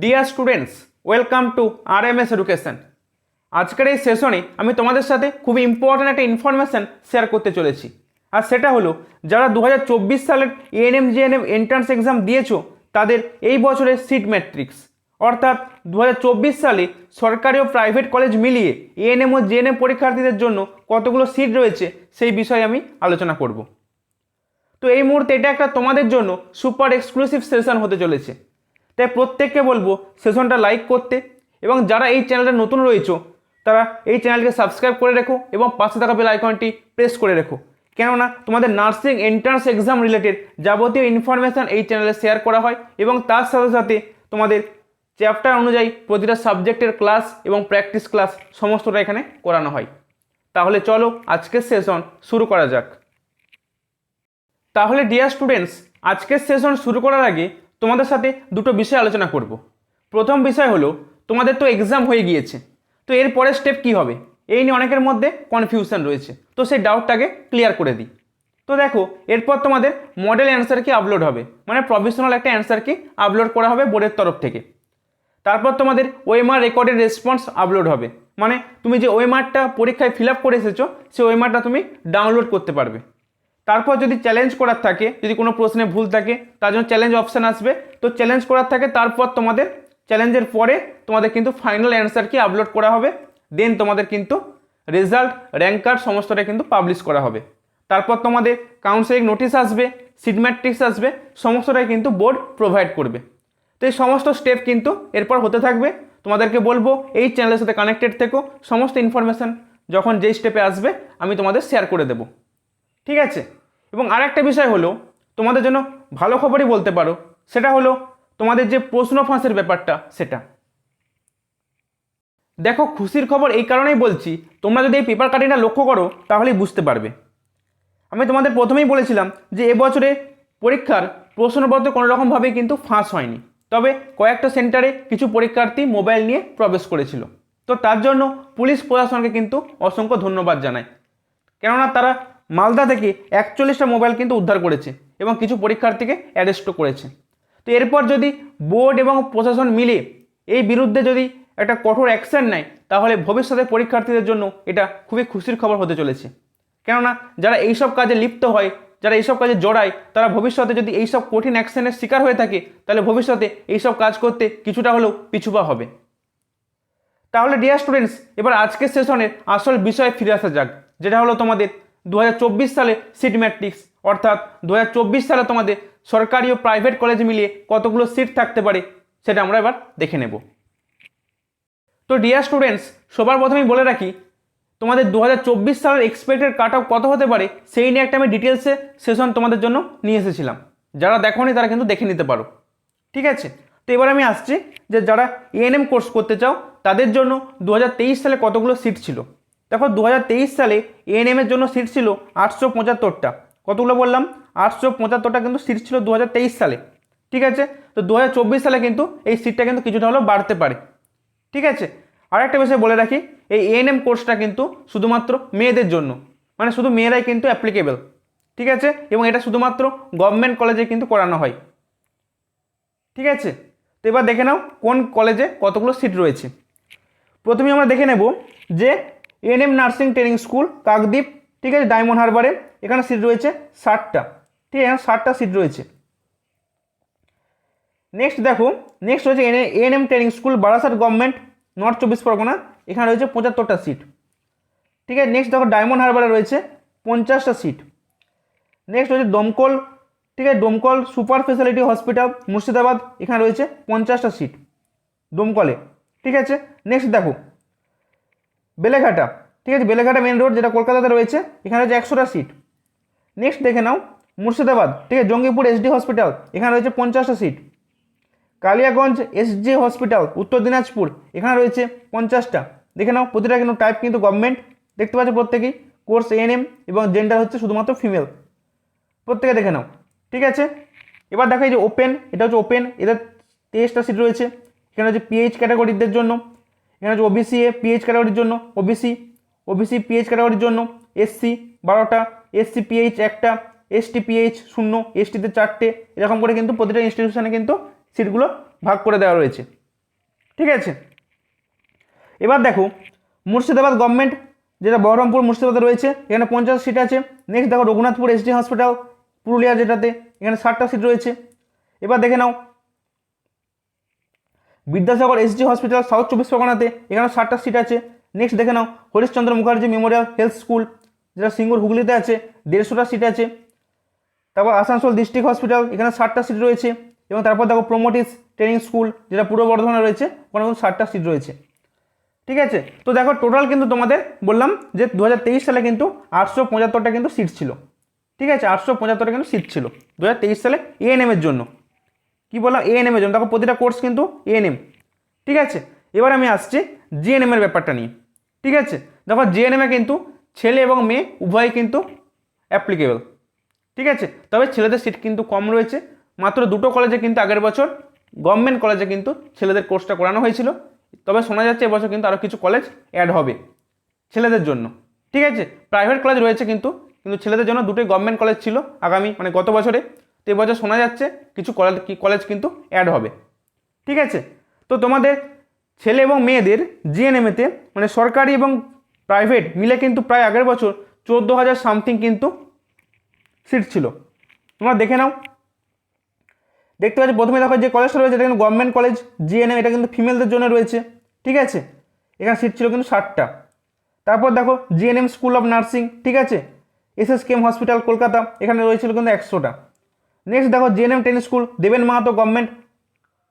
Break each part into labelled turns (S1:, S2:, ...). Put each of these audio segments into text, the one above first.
S1: Dear students welcome to R M S education আজকের এই সেশনে আমি তোমাদের সাথে খুবই ইম্পর্ট্যান্ট একটা ইনফরমেশান শেয়ার করতে চলেছি। আর সেটা হলো, যারা দু হাজার চব্বিশ সালের এএনএম জিএনএম এন্ট্রান্স এক্সাম দিয়েছ, তাদের এই বছরের সিট ম্যাট্রিক্স অর্থাৎ দু হাজার চব্বিশ সালে সরকারি ও প্রাইভেট কলেজ মিলিয়ে এএনএম ও জিএনএম পরীক্ষার্থীদের জন্য কতগুলো সিট রয়েছে, সেই বিষয়ে আমি আলোচনা করব। তো এই মুহূর্তে এটা একটা তোমাদের জন্য সুপার এক্সক্লুসিভ সেশন হতে চলেছে। তাই প্রত্যেককে বলব সেশনটা লাইক করতে এবং যারা এই চ্যানেলটা নতুন রয়েছো, তারা এই চ্যানেলকে সাবস্ক্রাইব করে রেখো এবং পাশে থাকা বেল আইকনটি প্রেস করে রেখো। কেননা তোমাদের নার্সিং এন্ট্রান্স এক্সাম রিলেটেড যাবতীয় ইনফরমেশান এই চ্যানেলে শেয়ার করা হয় এবং তার সাথে সাথে তোমাদের চ্যাপ্টার অনুযায়ী প্রতিটা সাবজেক্টের ক্লাস এবং প্র্যাকটিস ক্লাস সমস্তটা এখানে করানো হয়। তাহলে চলো আজকের সেশন শুরু করা যাক। তাহলে ডিয়ার স্টুডেন্টস আজকের সেশন শুরু করার আগে তোমাদের সাথে দুটো বিষয় আলোচনা করব। প্রথম বিষয় হলো, তোমাদের তো এক্সাম হয়ে গিয়েছে। তো এর পরের স্টেপ কী হবে? এই নিয়ে অনেকের মধ্যে কনফিউশন রয়েছে। তো সেই ডাউটটাকে ক্লিয়ার করে দিই। তো দেখো, এরপর তোমাদের মডেল অ্যান্সার কি আপলোড হবে? মানে প্রফেশনাল একটা অ্যান্সার কি আপলোড করা হবে বোর্ডের তরফ থেকে। তারপর তোমাদের ওএমআর রেকর্ডের রেসপন্স আপলোড হবে। মানে তুমি যে ওএমআরটা পরীক্ষায় ফিল আপ করে এসেছ, সেই ওএমআরটা তুমি ডাউনলোড করতে পারবে। তারপর যদি চ্যালেঞ্জ করার থাকে, যদি কোনো প্রশ্নে ভুল থাকে, তার জন্য চ্যালেঞ্জ অপশান আসবে। তো চ্যালেঞ্জ করার থাকে, তারপর তোমাদের চ্যালেঞ্জের পরে তোমাদের কিন্তু ফাইনাল অ্যান্সার কি আপলোড করা হবে। দেন তোমাদের কিন্তু রেজাল্ট র্যাঙ্ক কার্ড সমস্তটা কিন্তু পাবলিশ করা হবে। তারপর তোমাদের কাউন্সেলিং নোটিশ আসবে সিট ম্যাট্রিক্স আসবে, সমস্তটাই কিন্তু বোর্ড প্রোভাইড করবে। তো এই সমস্ত স্টেপ কিন্তু এরপর হতে থাকবে। তোমাদেরকে বলব, এই চ্যানেলের সাথে কানেক্টেড থেকো। সমস্ত ইনফরমেশান যখন যেই স্টেপে আসবে, আমি তোমাদের শেয়ার করে দেবো। ঠিক আছে? এবং আরেকটা বিষয় হলো, তোমাদের জন্য ভালো খবরই বলতে পারো, সেটা হলো তোমাদের যে প্রশ্ন ফাঁসের ব্যাপারটা, সেটা। দেখো, খুশির খবর এই কারণেই বলছি, তোমরা যদি এই পেপার কাটিংটা লক্ষ্য করো, তাহলেই বুঝতে পারবে। আমি তোমাদের প্রথমেই বলেছিলাম যে এবছরে পরীক্ষার প্রশ্নপত্র কোনো রকমভাবেই কিন্তু ফাঁস হয়নি। তবে কয়েকটা সেন্টারে কিছু পরীক্ষার্থী মোবাইল নিয়ে প্রবেশ করেছিল। তো তার জন্য পুলিশ প্রশাসনকে কিন্তু অসংখ্য ধন্যবাদ জানাই। কেননা তারা মালদা থেকে একচল্লিশটা মোবাইল কিন্তু উদ্ধার করেছে এবং কিছু পরীক্ষার্থীকে অ্যারেস্টও করেছে। তো এরপর যদি বোর্ড এবং প্রশাসন মিলে এই বিরুদ্ধে যদি একটা কঠোর অ্যাকশন নেয়, তাহলে ভবিষ্যতে পরীক্ষার্থীদের জন্য এটা খুবই খুশির খবর হতে চলেছে। কেননা যারা এইসব কাজে লিপ্ত হয়, যারা এইসব কাজে জড়ায়, তারা ভবিষ্যতে যদি এইসব কঠিন অ্যাকশানের শিকার হয়ে থাকে, তাহলে ভবিষ্যতে এইসব কাজ করতে কিছুটা হলেও পিছুপা হবে। তাহলে ডিয়ার স্টুডেন্টস এবার আজকের সেশনের আসল বিষয়ে ফিরে আসা যাক, যেটা হলো তোমাদের দু হাজার চব্বিশ সালে সিট ম্যাট্রিক্স। অর্থাৎ দু হাজার চব্বিশ সালে তোমাদের সরকারি ও প্রাইভেট কলেজ মিলিয়ে কতগুলো সিট থাকতে পারে সেটা আমরা এবার দেখে নেব। তো ডিয়ার স্টুডেন্টস সবার প্রথমেই বলে রাখি, তোমাদের দু হাজার চব্বিশ সালের এক্সপেক্টেড কাট অফ কত হতে পারে সেই নিয়ে একটা আমি ডিটেলসে সেশন তোমাদের জন্য নিয়ে এসেছিলাম। যারা দেখোনি তারা কিন্তু দেখে নিতে পারো। ঠিক আছে? তো এবার আমি আসছি যে যারা এএনএম কোর্স করতে চাও, তাদের জন্য দু হাজার তেইশ সালে কতগুলো সিট ছিল? দেখো দু হাজার তেইশ সালে এএনএম এর জন্য সিট ছিল আটশো পঁচাত্তরটা। কতগুলো বললাম? আটশো পঁচাত্তরটা কিন্তু সিট ছিল দু হাজার তেইশ সালে। ঠিক আছে? তো দু হাজার চব্বিশ সালে কিন্তু এই সিটটা কিন্তু কিছুটা হলেও বাড়তে পারে। ঠিক আছে? আরেকটা বিষয় বলে রাখি, এই এএনএম কোর্সটা কিন্তু শুধুমাত্র মেয়েদের জন্য। মানে শুধু মেয়েরাই কিন্তু অ্যাপ্লিকেবল ঠিক আছে? এবং এটা শুধুমাত্র গভর্নমেন্ট কলেজে কিন্তু করানো হয়। ঠিক আছে? তো এবার দেখে নাও কোন কলেজে কতগুলো সিট রয়েছে। প্রথমে আমরা দেখে নেব যে ANM nursing training school Kakdwip ঠিক আছে ডায়মন্ড হারবারে এখানে সিট রয়েছে ষাটটা। ঠিক আছে ষাটটা সিট রয়েছে। নেক্সট দেখো নেক্সট রয়েছে N ANM training school Barasat government north চব্বিশ পরগনা এখানে রয়েছে পঁচাত্তরটা সিট ঠিক আছে নেক্সট দেখো ডায়মন্ড হারবারে রয়েছে পঞ্চাশটা সিট নেক্সট রয়েছে দমকল ঠিক আছে দমকল সুপার ফেসিলিটি হসপিটাল মুর্শিদাবাদ এখানে রয়েছে পঞ্চাশটা সিট দমকলে ঠিক আছে নেক্সট দেখো বেলেঘাটা, ঠিক আছে? বেলেঘাটা মেন রোড যেটা কলকাতাতে রয়েছে, এখানে রয়েছে একশোটা সিট নেক্সট দেখে নাও, মুর্শিদাবাদ, ঠিক আছে? জঙ্গিপুর এসডি হসপিটাল এখানে রয়েছে পঞ্চাশটা সিট কালিয়াগঞ্জ এসজি হসপিটাল উত্তর দিনাজপুর, এখানে রয়েছে পঞ্চাশটা। দেখে নাও, প্রতিটা কিন্তু টাইপ কিন্তু গভর্নমেন্ট দেখতে পাচ্ছ প্রত্যেকেই কোর্স এএনএম এবং জেন্ডার হচ্ছে শুধুমাত্র ফিমেল প্রত্যেকে দেখে নাও, ঠিক আছে? এবার দেখো যে ওপেন এটা হচ্ছে ওপেন এদের তেইশটা সিট রয়েছে। এখানে হচ্ছে পিএইচ ক্যাটাগরিদের জন্য এখানে হচ্ছে ওবিসি এ পিএইচ ক্যাটাগরির জন্য ওবিসি ওবিসি পিএইচ ক্যাটাগরির জন্য এসসি বারোটা এসসি পিএইচ একটা এসটি পিএইচ শূন্য এসটিতে চারটে, এরকম করে কিন্তু প্রতিটা ইনস্টিটিউশনে কিন্তু সিটগুলো ভাগ করে দেওয়া রয়েছে। ঠিক আছে? এবার দেখো, মুর্শিদাবাদ গভর্নমেন্ট যেটা বহরমপুর, মুর্শিদাবাদে রয়েছে, এখানে পঞ্চাশ সিট আছে। নেক্সট দেখো রঘুনাথপুর এসডি হসপিটাল পুরুলিয়া যেটাতে, এখানে ষাটটা সিট রয়েছে। এবার দেখে নাও বিদ্যাসাগর এসডি হসপিটাল সাউথ চব্বিশ পরগনাতে। এখানে ষাটটা সিট আছে। নেক্সট দেখে নাও, Harishchandra Mukherjee memorial health school, যেটা সিঙ্গুর হুগলিতে আছে, দেড়শোটা সিট আছে। তারপর আসানসোল ডিস্ট্রিক্ট হসপিটাল, এখানে ষাটটা সিট রয়েছে। এবং তারপর দেখো প্রোমোটিস ট্রেনিং স্কুল, যেটা পূর্ব বর্ধমানে রয়েছে, ওখানে কিন্তু ষাটটা সিট রয়েছে। ঠিক আছে? তো দেখো টোটাল কিন্তু তোমাদের বললাম যে দু হাজার তেইশ সালে কিন্তু আটশো পঁচাত্তরটা কিন্তু সিট ছিল। ঠিক আছে? আটশো পঁচাত্তরটা কিন্তু সিট ছিল। দু হাজার তেইশ সালে এএনএমের জন্য। কি বললাম? এএনএমের জন্য। দেখো, প্রতিটা কোর্স কিন্তু এএনএম ঠিক আছে? এবার আমি আসছি জিএনএমের ব্যাপারটা নিয়ে। ঠিক আছে? দেখো জিএনএমে কিন্তু ছেলে এবং মেয়ে উভয়ই কিন্তু অ্যাপ্লিকেবল ঠিক আছে? তবে ছেলেদের সিট কিন্তু কম রয়েছে। মাত্র দুটো কলেজে কিন্তু আগের বছর গভর্নমেন্ট কলেজে কিন্তু ছেলেদের কোর্সটা করানো হয়েছিল। তবে শোনা যাচ্ছে, এবছর কিন্তু আরও কিছু কলেজ অ্যাড হবে ছেলেদের জন্য। ঠিক আছে? প্রাইভেট কলেজ রয়েছে কিন্তু কিন্তু ছেলেদের জন্য দুটোই গভর্নমেন্ট কলেজ ছিল আগামী মানে গত বছরে। তো এবছর শোনা যাচ্ছে, কিছু কলেজ কলেজ কিন্তু অ্যাড হবে। ঠিক আছে? তো তোমাদের ছেলে এবং মেয়েদের জিএনএমএতে মানে সরকারি এবং প্রাইভেট মিলে কিন্তু প্রায় আগের বছর চোদ্দ হাজার সামথিং কিন্তু সিট ছিল। তোমরা দেখে নাও। দেখতে পাচ্ছি, প্রথমে দেখো যে কলেজটা রয়েছে এটা কিন্তু গভর্নমেন্ট কলেজ জিএনএম এটা কিন্তু ফিমেলদের জন্য রয়েছে। ঠিক আছে? এখানে সিট ছিল কিন্তু ষাটটা। তারপর দেখো জিএনএম স্কুল অফ নার্সিং ঠিক আছে? S S KM hospital Kolkata এখানে রয়েছিল কিন্তু একশোটা। নেক্সট দেখো জিএনএম টেন স্কুল দেবেন মাহাতো গভর্নমেন্ট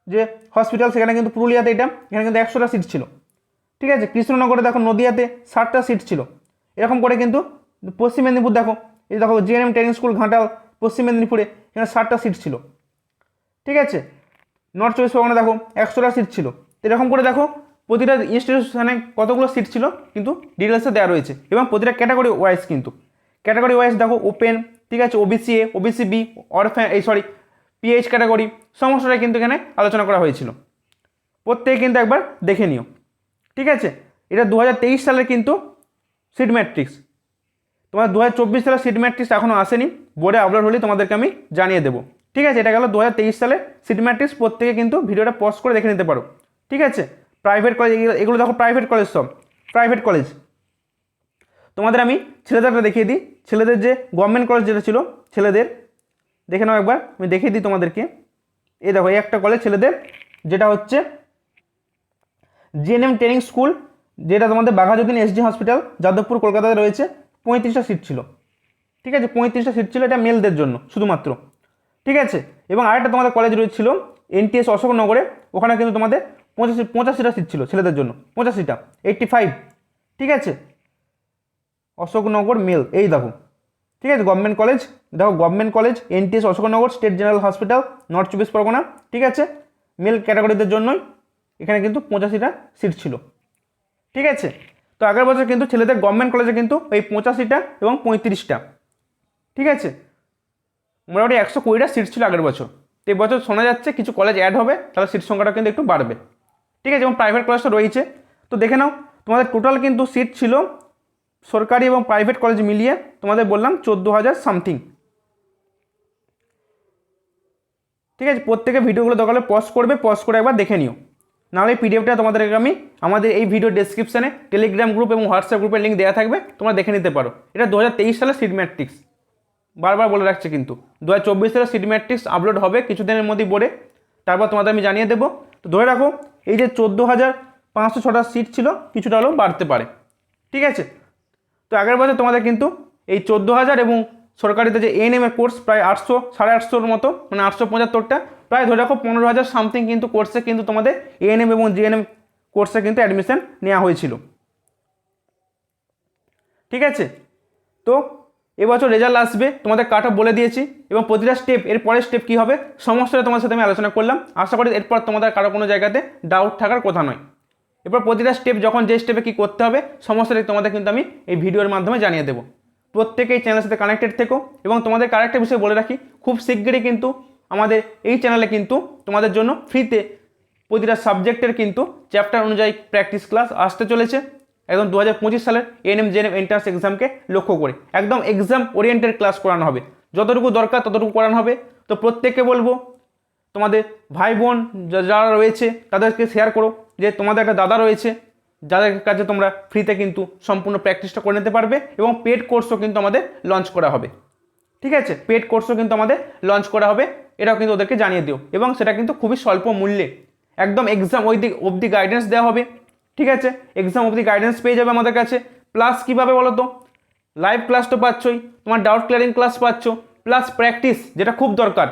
S1: যে হসপিটাল সেখানে কিন্তু পুরুলিয়াতে এটা, এখানে কিন্তু একশোটা সিট ছিল। ঠিক আছে? কৃষ্ণনগরে দেখো নদিয়াতে ষাটটা সিট ছিল। এরকম করে কিন্তু পশ্চিম মেদিনীপুর দেখো, এই দেখো জিএনএম ট্রেনিং স্কুল ঘাটাল, পশ্চিম মেদিনীপুরে এখানে ষাটটা সিট ছিল। ঠিক আছে? নর্থ চব্বিশ পরগনা দেখো একশোটা সিট ছিল। তো এরকম করে দেখো প্রতিটা ইনস্টিটিউশনে কতগুলো সিট ছিল, কিন্তু ডিটেলসে দেওয়া রয়েছে। এবং প্রতিটা ক্যাটাগরি ওয়াইজ কিন্তু। ক্যাটাগরি ওয়াইজ দেখো ওপেন ঠিক আছে OBC A OBC B orphan এই সরি পিএইচ ক্যাটাগরি সমস্তটাই কিন্তু এখানে আলোচনা করা হয়েছিল। প্রত্যেকে কিন্তু একবার দেখে নিও। ঠিক আছে, এটা দু হাজার তেইশ সালের কিন্তু সিট ম্যাট্রিক্স তোমার দু হাজার চব্বিশ সালের সিট ম্যাট্রিক্স এখনও আসেনি বোর্ডে আপলোড হলে তোমাদেরকে আমি জানিয়ে দেবো। ঠিক আছে, এটা গেল দু হাজার তেইশ সালে সিট ম্যাট্রিক্স প্রত্যেকে কিন্তু ভিডিওটা পজ করে দেখে নিতে পারো। ঠিক আছে প্রাইভেট কলেজ এগুলো দেখো প্রাইভেট কলেজ সব প্রাইভেট কলেজ তোমাদের আমি ছেলেদেরটা দেখিয়ে দিই। ছেলেদের যে গভর্নমেন্ট কলেজ যেটা ছিল, ছেলেদের, দেখে নাও একবার, আমি দেখিয়ে দিই তোমাদেরকে। এই দেখো, এই একটা কলেজ ছেলেদের, যেটা হচ্ছে জিএনএম ট্রেনিং স্কুল যেটা তোমাদের বাঘাযতীন এসডি হসপিটাল যাদবপুর, কলকাতাতে রয়েছে। পঁয়ত্রিশটা সিট ছিল। ঠিক আছে, পঁয়ত্রিশটা সিট ছিল এটা মেলদের জন্য, শুধুমাত্র। ঠিক আছে, এবং আরেকটা তোমাদের কলেজ রয়েছিল এনটিএস অশোকনগরে, ওখানে কিন্তু তোমাদের পঁচাশি, পঁচাশিটা সিট ছিল ছেলেদের জন্য, পঁচাশিটা এইট্টি ফাইভ ঠিক আছে অশোকনগর মেল এই দেখো। ঠিক আছে গভর্নমেন্ট কলেজ দেখো government college NTS Ashoknagar state general hospital north চব্বিশ পরগনা, ঠিক আছে? মেল ক্যাটাগরিদের জন্যই এখানে কিন্তু পঁচাশিটা সিট ছিল। ঠিক আছে? তো আগের বছর কিন্তু ছেলেদের গভর্নমেন্ট কলেজে কিন্তু এই পঁচাশিটা এবং পঁয়ত্রিশটা। ঠিক আছে? মোটামুটি একশো কুড়িটা সিট ছিল আগের বছর। তো এই বছর শোনা যাচ্ছে কিছু কলেজ অ্যাড হবে, তাহলে সিট সংখ্যাটা কিন্তু একটু বাড়বে। ঠিক আছে? এবং প্রাইভেট কলেজটা রয়েছে। তো দেখে নাও, তোমাদের টোটাল কিন্তু সিট ছিল সরকারি এবং প্রাইভেট কলেজ মিলিয়ে তোমাদের বললাম চোদ্দ হাজার সামথিং ঠিক আছে, প্রত্যেকে ভিডিওগুলো দরকার পজ করবে পজ করে একবার দেখে নিও। নাহলে পিডিএফটা তোমাদেরকে আমি, আমাদের এই ভিডিও ডেসক্রিপশানে টেলিগ্রাম গ্রুপ এবং হোয়াটসঅ্যাপ গ্রুপের লিঙ্ক দেওয়া থাকবে, তোমরা দেখে নিতে পারো। এটা দু হাজার তেইশ সালের সিট ম্যাট্রিক্স বারবার বলে রাখছে কিন্তু দু হাজার চব্বিশ সালে সিট ম্যাট্রিক্স আপলোড হবে কিছুদিনের মধ্যেই বোর্ডে তারপর তোমাদের আমি জানিয়ে দেবো। তো ধরে রাখো, এই যে চোদ্দ হাজার পাঁচশো ছটা সিট ছিল, কিছুটা হলেও বাড়তে পারে। ঠিক আছে তো আগের বছর তোমাদের কিন্তু এই চোদ্দ হাজার এবং সরকারিতে যে এএনএম এর কোর্স প্রায় আটশো, সাড়ে আটশোর মতো মানে আটশো পঁচাত্তরটা, প্রায় ধরে রাখো পনেরো হাজার সামথিং কিন্তু কোর্সে কিন্তু তোমাদের এএনএম এবং জিএনএম কোর্সে কিন্তু অ্যাডমিশন নেওয়া হয়েছিল। ঠিক আছে? তো এবছর রেজাল্ট আসবে, তোমাদের কাট অফ বলে দিয়েছি এবং প্রতিটা স্টেপ এর পরের স্টেপ কী হবে, সমস্তটা তোমার সাথে আমি আলোচনা করলাম। আশা করি এরপর তোমাদের কারও কোনো জায়গাতে ডাউট থাকার কথা নয়। এরপর প্রতিটা স্টেপ যখন যে স্টেপে কী করতে হবে সমস্তটাই তোমাদের কিন্তু আমি এই ভিডিওর মাধ্যমে জানিয়ে দেবো। প্রত্যেকেই চ্যানেলের সাথে কানেক্টেড থেকো এবং তোমাদের আরেকটা বিষয় বলে রাখি, খুব শীঘ্রই কিন্তু আমাদের এই চ্যানেলে কিন্তু তোমাদের জন্য ফ্রিতে প্রতিটা সাবজেক্টের কিন্তু চ্যাপ্টার অনুযায়ী প্র্যাকটিস ক্লাস আসতে চলেছে। একদম দু হাজার পঁচিশ সালের এনএম জেএনএম এন্ট্রান্স এক্সামকে লক্ষ্য করে। একদম এক্সাম ওরিয়েন্টেড ক্লাস করানো হবে। যতটুকু দরকার ততটুকু করানো হবে। তো প্রত্যেককে বলব, তোমাদের ভাই বোন যারা রয়েছে, তাদেরকে শেয়ার করো। যে তোমাদের একটা দাদা রয়েছে, যাদের কাছে তোমরা ফ্রিতে কিন্তু সম্পূর্ণ প্র্যাকটিসটা করে নিতে পারবে এবং পেড কোর্সও কিন্তু আমাদের লঞ্চ করা হবে। ঠিক আছে? পেড কোর্সও কিন্তু আমাদের লঞ্চ করা হবে, এটাও কিন্তু ওদেরকে জানিয়ে দিও। এবং সেটা কিন্তু খুবই স্বল্প মূল্যে। একদম এক্সাম ওই দিক অবধি গাইডেন্স দেওয়া হবে। ঠিক আছে? এক্সাম অবধি গাইডেন্স পেয়ে যাবে আমাদের কাছে। প্লাস কীভাবে বলো তো? লাইভ ক্লাস তো পাচ্ছই। তোমার ডাউট ক্লিয়ারিং ক্লাস পাচ্ছ। প্লাস প্র্যাকটিস যেটা খুব দরকার।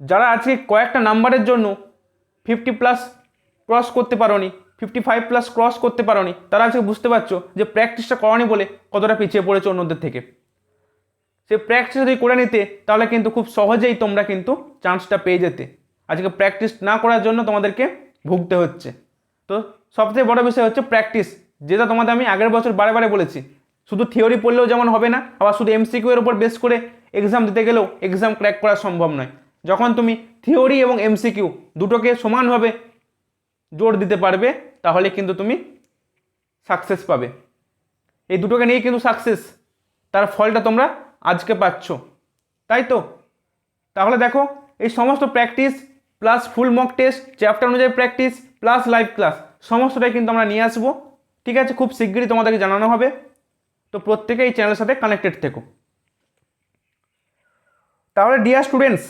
S1: যারা আজকে কয়েকটা নাম্বারের জন্য ফিফটি প্লাস ক্রস করতে পারোনি ফিফটি ফাইভ প্লাস ক্রস করতে পারোনি, তারা আজকে বুঝতে পারছ যে প্র্যাকটিসটা করনি বলে কতটা পিছিয়ে পড়েছে অন্যদের থেকে। সে প্র্যাকটিস যদি করে নিতে, তাহলে কিন্তু খুব সহজেই তোমরা কিন্তু চান্সটা পেয়ে যেতে। আজকে প্র্যাকটিস না করার জন্য তোমাদেরকে ভুগতে হচ্ছে। তো সবথেকে বড় বিষয় হচ্ছে প্র্যাকটিস যেটা তোমাদের আমি আগের বছর বারে বারে বলেছি। শুধু থিওরি পড়লেও যেমন হবে না, আবার শুধু এমসিকিউ এর উপর বেস করে এক্সাম দিতে গেলেও এক্সাম ক্র্যাক করা সম্ভব নয়। যখন তুমি থিওরি এবং এমসিকিউ দুটোকে সমানভাবে জোর দিতে পারবে, তাহলে কিন্তু তুমি সাকসেস পাবে। এই দুটোকে নিয়ে কিন্তু সাকসেস তার ফলটা তোমরা আজকে পাচ্ছ। তাই তো? তাহলে দেখো, এই সমস্ত practice plus full mock test chapter অনুযায়ী প্র্যাকটিস প্লাস লাইভ ক্লাস সমস্তটাই কিন্তু আমরা নিয়ে আসব। ঠিক আছে? খুব শিগগিরই তোমাদেরকে জানানো হবে। তো প্রত্যেকে এই চ্যানেলের সাথে কানেক্টেড থেকো। তাহলে ডিয়ার স্টুডেন্টস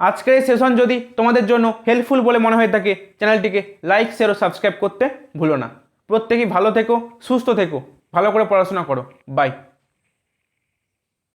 S1: আজকের এই সেশন যদি তোমাদের জন্য হেল্পফুল বলে মনে হয়ে থাকে চ্যানেলটিকে লাইক শেয়ার ও সাবস্ক্রাইব করতে ভুলো না। প্রত্যেকেই ভালো থেকো, সুস্থ থেকো, ভালো করে পড়াশোনা করো। বাই